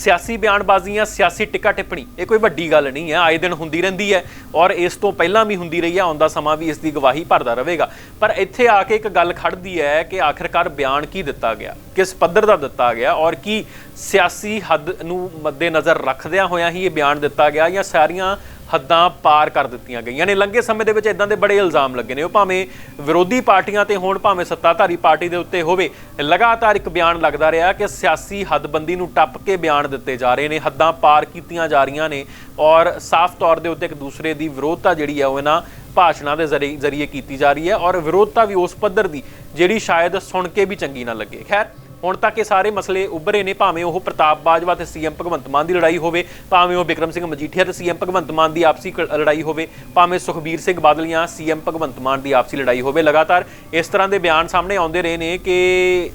ਸਿਆਸੀ ਬਿਆਨਬਾਜ਼ੀਆਂ, ਸਿਆਸੀ ਟਿੱਕਾ ਟਿੱਪਣੀ, ਇਹ ਕੋਈ ਵੱਡੀ ਗੱਲ ਨਹੀਂ ਹੈ, ਆਏ ਦਿਨ ਹੁੰਦੀ ਰਹਿੰਦੀ ਹੈ ਔਰ ਇਸ ਤੋਂ ਪਹਿਲਾਂ ਵੀ ਹੁੰਦੀ ਰਹੀ ਹੈ ਆਉਂਦਾ ਸਮਾਂ ਵੀ ਇਸ ਦੀ ਗਵਾਹੀ ਭਰਦਾ ਰਹੇਗਾ। ਪਰ ਇੱਥੇ ਆ ਕੇ ਇੱਕ ਗੱਲ ਖੜਦੀ ਹੈ ਕਿ ਆਖਿਰਕਾਰ ਬਿਆਨ ਕੀ ਦਿੱਤਾ ਗਿਆ, ਕਿਸ ਪੱਧਰ ਦਾ ਦਿੱਤਾ ਗਿਆ ਔਰ ਕੀ ਸਿਆਸੀ ਹੱਦ ਨੂੰ ਮੱਦੇਨਜ਼ਰ ਰੱਖਦਿਆਂ ਹੋਇਆਂ ਹੀ ਇਹ ਬਿਆਨ ਦਿੱਤਾ ਗਿਆ ਜਾਂ ਸਾਰੀਆਂ ਹੱਦਾਂ ਪਾਰ ਕਰ ਦਿੱਤੀਆਂ ਗਈਆਂ ਨੇ। ਲੰਘੇ ਸਮੇਂ ਦੇ ਵਿੱਚ ਇਦਾਂ ਦੇ ਬੜੇ ਇਲਜ਼ਾਮ ਲੱਗੇ ਨੇ। ਉਹ ਭਾਵੇਂ ਵਿਰੋਧੀ ਪਾਰਟੀਆਂ ਤੇ ਹੋਣ, ਭਾਵੇਂ ਸੱਤਾਧਾਰੀ ਪਾਰਟੀ ਦੇ ਉੱਤੇ ਹੋਵੇ, ਲਗਾਤਾਰ ਇੱਕ ਬਿਆਨ ਲੱਗਦਾ ਰਿਹਾ ਕਿ ਸਿਆਸੀ ਹੱਦਬੰਦੀ ਨੂੰ ਟੱਪ ਕੇ ਬਿਆਨ ਦਿੱਤੇ ਜਾ ਰਹੇ ਨੇ। ਹੱਦਾਂ ਪਾਰ ਕੀਤੀਆਂ ਜਾ ਰਹੀਆਂ ਨੇ ਔਰ ਸਾਫ਼ ਤੌਰ ਦੇ ਉੱਤੇ ਇੱਕ ਦੂਸਰੇ ਦੀ ਵਿਰੋਧਤਾ ਜਿਹੜੀ ਹੈ ਉਹ ਇਹਨਾਂ ਭਾਸ਼ਣਾਂ ਦੇ ਜ਼ਰੀ- ਜ਼ਰੀਏ ਕੀਤੀ ਜਾ ਰਹੀ ਹੈ ਔਰ ਵਿਰੋਧਤਾ ਵੀ ਉਸ ਪੱਧਰ ਦੀ ਜਿਹੜੀ ਸ਼ਾਇਦ ਸੁਣ ਕੇ ਵੀ ਚੰਗੀ ਨਾ ਲੱਗੇ। ਖੈਰ ਹੁਣ ਤੱਕ ਇਹ ਸਾਰੇ ਮਸਲੇ ਉੱਭਰੇ ਨੇ, ਭਾਵੇਂ ਉਹ ਪ੍ਰਤਾਪ ਬਾਜਵਾ ਤੇ ਸੀਐਮ ਭਗਵੰਤ ਮਾਨ ਦੀ ਲੜਾਈ ਹੋਵੇ, ਭਾਵੇਂ ਉਹ ਬਿਕਰਮ ਸਿੰਘ ਮਜੀਠੀਆ ਤੇ ਸੀਐਮ ਭਗਵੰਤ ਮਾਨ ਦੀ ਆਪਸੀ ਕ- ਲੜਾਈ ਹੋਵੇ, ਭਾਵੇਂ ਸੁਖਬੀਰ ਸਿੰਘ ਬਾਦਲ ਜਾਂ ਸੀਐਮ ਭਗਵੰਤ ਮਾਨ ਦੀ ਆਪਸੀ ਲੜਾਈ ਹੋਵੇ, ਲਗਾਤਾਰ ਇਸ ਤਰ੍ਹਾਂ ਦੇ ਬਿਆਨ ਸਾਹਮਣੇ ਆਉਂਦੇ ਰਹੇ ਨੇ ਕਿ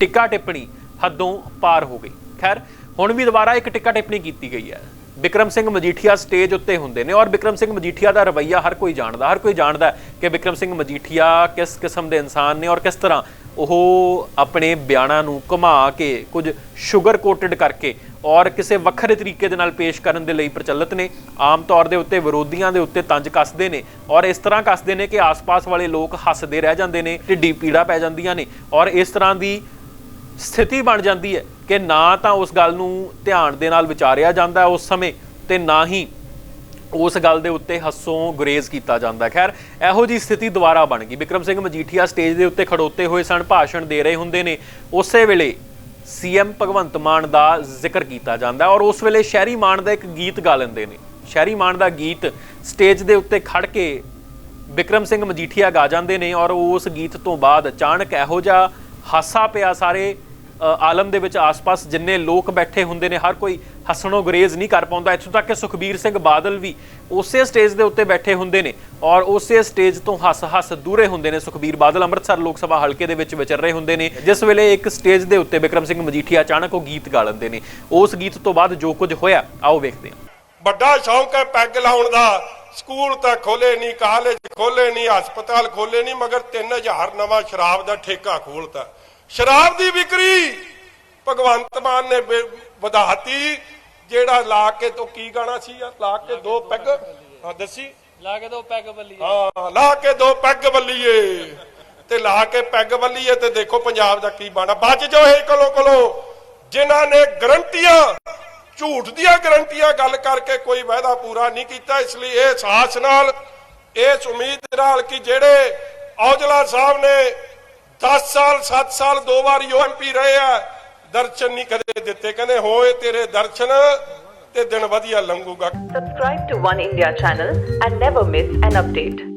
ਟਿੱਕਾ ਟਿੱਪਣੀ ਹੱਦੋਂ ਪਾਰ ਹੋ ਗਈ। ਖੈਰ, ਹੁਣ ਵੀ ਦੁਬਾਰਾ ਇੱਕ ਟਿੱਕਾ ਟਿੱਪਣੀ ਕੀਤੀ ਗਈ ਹੈ। ਬਿਕਰਮ ਸਿੰਘ ਮਜੀਠੀਆ ਸਟੇਜ ਉੱਤੇ ਹੁੰਦੇ ਨੇ ਔਰ ਬਿਕਰਮ ਸਿੰਘ ਮਜੀਠੀਆ ਦਾ ਰਵੱਈਆ ਹਰ ਕੋਈ ਜਾਣਦਾ, ਹਰ ਕੋਈ ਜਾਣਦਾ ਕਿ ਬਿਕਰਮ ਸਿੰਘ ਮਜੀਠੀਆ ਕਿਸ ਕਿਸਮ ਦੇ ਇਨਸਾਨ ਨੇ ਔਰ ਕਿਸ ਤਰ੍ਹਾਂ ਉਹ ਆਪਣੇ ਬਿਆਨਾਂ ਨੂੰ ਘੁਮਾ ਕੇ ਕੁਝ ਸ਼ੂਗਰ ਕੋਟਡ ਕਰਕੇ ਔਰ ਕਿਸੇ ਵੱਖਰੇ ਤਰੀਕੇ ਦੇ ਨਾਲ ਪੇਸ਼ ਕਰਨ ਦੇ ਲਈ ਪ੍ਰਚਲਿਤ ਨੇ, ਆਮ ਤੌਰ ਦੇ ਉੱਤੇ ਵਿਰੋਧੀਆਂ ਦੇ ਉੱਤੇ ਤੰਜ ਕੱਸਦੇ ਨੇ ਔਰ ਇਸ ਤਰ੍ਹਾਂ ਕੱਸਦੇ ਨੇ ਕਿ ਆਸ-ਪਾਸ ਵਾਲੇ ਲੋਕ ਹੱਸਦੇ ਰਹਿ ਜਾਂਦੇ ਨੇ ਢਿੱਡੀ ਪੀੜਾ ਪੈ ਜਾਂਦੀਆਂ ਨੇ ਔਰ ਇਸ ਤਰ੍ਹਾਂ ਦੀ ਸਥਿਤੀ ਬਣ ਜਾਂਦੀ ਹੈ ਕਿ ਨਾ ਤਾਂ ਉਸ ਗੱਲ ਨੂੰ ਧਿਆਨ ਦੇ ਨਾਲ ਵਿਚਾਰਿਆ ਜਾਂਦਾ ਉਸ ਸਮੇਂ ਤੇ ਨਾ ਹੀ ਉਸ ਗੱਲ ਦੇ ਉੱਤੇ ਹੱਸੋਂ ਗੁਰੇਜ਼ ਕੀਤਾ ਜਾਂਦਾ ਖੈਰ, ਇਹੋ ਜੀ ਸਥਿਤੀ ਦੁਬਾਰਾ ਬਣ ਗਈ। ਵਿਕਰਮ ਸਿੰਘ ਮਜੀਠੀਆ ਸਟੇਜ ਦੇ ਉੱਤੇ ਖੜੋਤੇ ਹੋਏ ਸਨ, ਭਾਸ਼ਣ ਦੇ ਰਹੇ ਹੁੰਦੇ ਨੇ। ਉਸੇ ਵੇਲੇ ਸੀਐਮ ਭਗਵੰਤ ਮਾਨ ਦਾ ਜ਼ਿਕਰ ਕੀਤਾ ਜਾਂਦਾ ਔਰ ਉਸ ਵੇਲੇ ਸ਼ਹਿਰੀ ਮਾਨ ਦਾ ਇੱਕ ਗੀਤ ਗਾ ਲੈਂਦੇ ਨੇ। ਸ਼ਹਿਰੀ ਮਾਨ ਦਾ ਗੀਤ ਸਟੇਜ ਦੇ ਉੱਤੇ ਖੜ ਕੇ ਵਿਕਰਮ ਸਿੰਘ ਮਜੀਠੀਆ ਗਾ ਜਾਂਦੇ ਨੇ ਔਰ ਉਸ ਗੀਤ ਤੋਂ ਬਾਅਦ ਅਚਾਨਕ ਇਹੋ ਜਿਹਾ ਹਾਸਾ ਪਿਆ ਸਾਰੇ ਆਲਮ ਦੇ ਵਿੱਚ ਆਸ-ਪਾਸ ਜਿੰਨੇ ਲੋਕ ਬੈਠੇ ਹੁੰਦੇ ਨੇ, ਹਰ ਕੋਈ ਹੱਸਣੋਂ ਗੁਰੇਜ਼ ਨਹੀਂ ਕਰ ਪਾਉਂਦਾ। ਇੱਥੋਂ ਤੱਕ ਕਿ ਸੁਖਬੀਰ ਸਿੰਘ ਬਾਦਲ ਵੀ ਉਸੇ ਸਟੇਜ ਦੇ ਉੱਤੇ ਬੈਠੇ ਹੁੰਦੇ ਨੇ ਔਰ ਉਸੇ ਸਟੇਜ ਤੋਂ ਹੱਸ-ਹੱਸ ਦੂਰੇ ਹੁੰਦੇ ਨੇ। ਸੁਖਬੀਰ ਬਾਦਲ ਅੰਮ੍ਰਿਤਸਰ ਲੋਕ ਸਭਾ ਹਲਕੇ ਦੇ ਵਿੱਚ ਵਿਚਰ ਰਹੇ ਹੁੰਦੇ ਨੇ। ਜਿਸ ਵੇਲੇ ਇੱਕ ਸਟੇਜ ਦੇ ਉੱਤੇ ਵਿਕਰਮ ਸਿੰਘ ਮਜੀਠੀਆ ਅਚਾਨਕ ਉਹ ਗੀਤ ਗਾ ਲੈਂਦੇ ਨੇ। ਉਸ ਗੀਤ ਤੋਂ ਬਾਅਦ ਜੋ ਕੁਝ ਹੋਇਆ, ਆਓ ਵੇਖਦੇ ਹਾਂ। ਵੱਡਾ ਸ਼ੌਂਕ ਹੈ ਪੈਗ ਲਾਉਣ ਦਾ। ਸਕੂਲ ਤਾਂ ਖੋਲੇ ਨਹੀਂ, ਕਾਲਜ ਖੋਲੇ ਨਹੀਂ, ਹਸਪਤਾਲ ਖੋਲੇ ਨਹੀਂ, ਮਗਰ 3000 ਨਵਾਂ ਸ਼ਰਾਬ ਦਾ ਠੇਕਾ ਖੋਲਤਾ ਸ਼ਰਾਬ ਦੀ ਵਿਕਰੀ। ਭਗਵੰਤ ਮਾਨ ਨੇ ਵਧਾਤੀ। ਜਿਹੜਾ ਲਾ ਕੇ ਤੋਂ ਕੀ ਗਾਣਾ ਸੀ ਯਾਰ ਲਾ ਕੇ ਦੋ ਪੈਗ। ਹਾਂ ਦੱਸੀ। ਲਾ ਕੇ ਦੋ ਪੈਗ ਬੱਲੀ ਹਾਂ ਲਾ ਕੇ ਦੋ ਪੈਗ ਬੱਲੀਏ। ਤੇ ਲਾ ਕੇ ਪੈਗ ਬੱਲੀਏ ਤੇ ਦੇਖੋ ਪੰਜਾਬ ਦਾ ਕੀ ਬਾਣਾ। ਬਚ ਜਾਓ ਇਹ ਕੋਲੋਂ ਕੋਲੋਂ। ਜਿਨ੍ਹਾਂ ਨੇ ਗਰੰਟੀਆਂ ਝੂਠ ਦੀਆਂ ਗਰੰਟੀਆਂ ਗੱਲ ਕਰਕੇ ਕੋਈ ਵਾਅਦਾ ਪੂਰਾ ਨਹੀਂ ਕੀਤਾ ਇਸ ਲਈ ਇਹ ਸਾਹਸ ਨਾਲ ਇਸ ਉਮੀਦ ਨਾਲ ਕਿ ਜਿਹੜੇ ਔਜਲਾ ਸਾਹਿਬ ਨੇ 10 ਸਾਲ 7 ਸਾਲ ਦੋ ਵਾਰੀ ਉਹ ਐਮਪੀ ਰਹੇ ਆ ਦਰਸ਼ਨ ਨਹੀਂ ਕਦੇ ਦਿੱਤੇ ਕਹਿੰਦੇ ਹੋਏ ਤੇਰੇ ਦਰਸ਼ਨ ਤੇ ਦਿਨ ਵਧੀਆ ਲੰਘੂਗਾ subscribe to one India channel and never miss an update